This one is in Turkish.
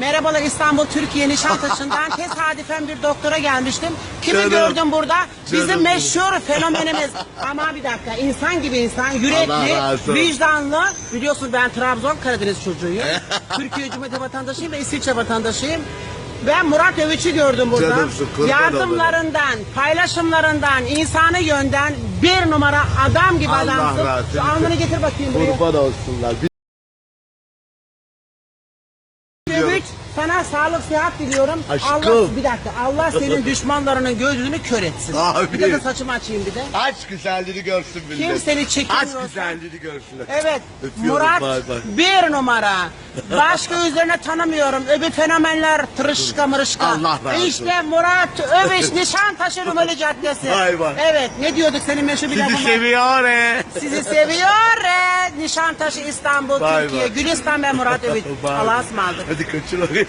Merhabalar İstanbul Türkiye Nişantaşı'ndan tesadüfen bir doktora gelmiştim. Kimi Canım. gördüm burada? Bizim Canım. meşhur fenomenimiz. Ama bir dakika insan gibi insan, Allah yürekli, razı olsun. vicdanlı. Biliyorsun ben Trabzon Karadeniz çocuğuyum. Türkiye Cumhuriyeti vatandaşıyım ve İsviçre vatandaşıyım. Ben Murat Övüç'ü gördüm burada. Canımsın, kurban Yardımlarından, paylaşımlarından, insani yönden bir numara adam gibi Allah adamsın. razı Şu olsun. alnını getir bakayım buraya. Kurban olsunlar. Sana sağlık sıhhat diliyorum. Aşkım. Allah bir dakika. Allah senin düşmanlarının gözünü kör etsin. Abi. Bir de saçımı açayım bir de. Aç güzelliğini görsün millet. Kim seni çekemiyor Aç güzelliğini görsünler. Evet. Öpüyorum, Murat bay bay. bir numara. Başka üzerine tanımıyorum. Öbür fenomenler tırışka mırışka. Allah razı olsun. İşte Murat Övüş Nişantaşı Rumeli Caddesi. Vay vay. Evet. Ne diyorduk senin meşhur bir Sizi lafın var. seviyor he. Sizi seviyor. e, Nişantaşı İstanbul Vay Türkiye. vay. Gülistan ve Murat Övüş. Vay. Allah'a ısmarladık. Hadi oraya.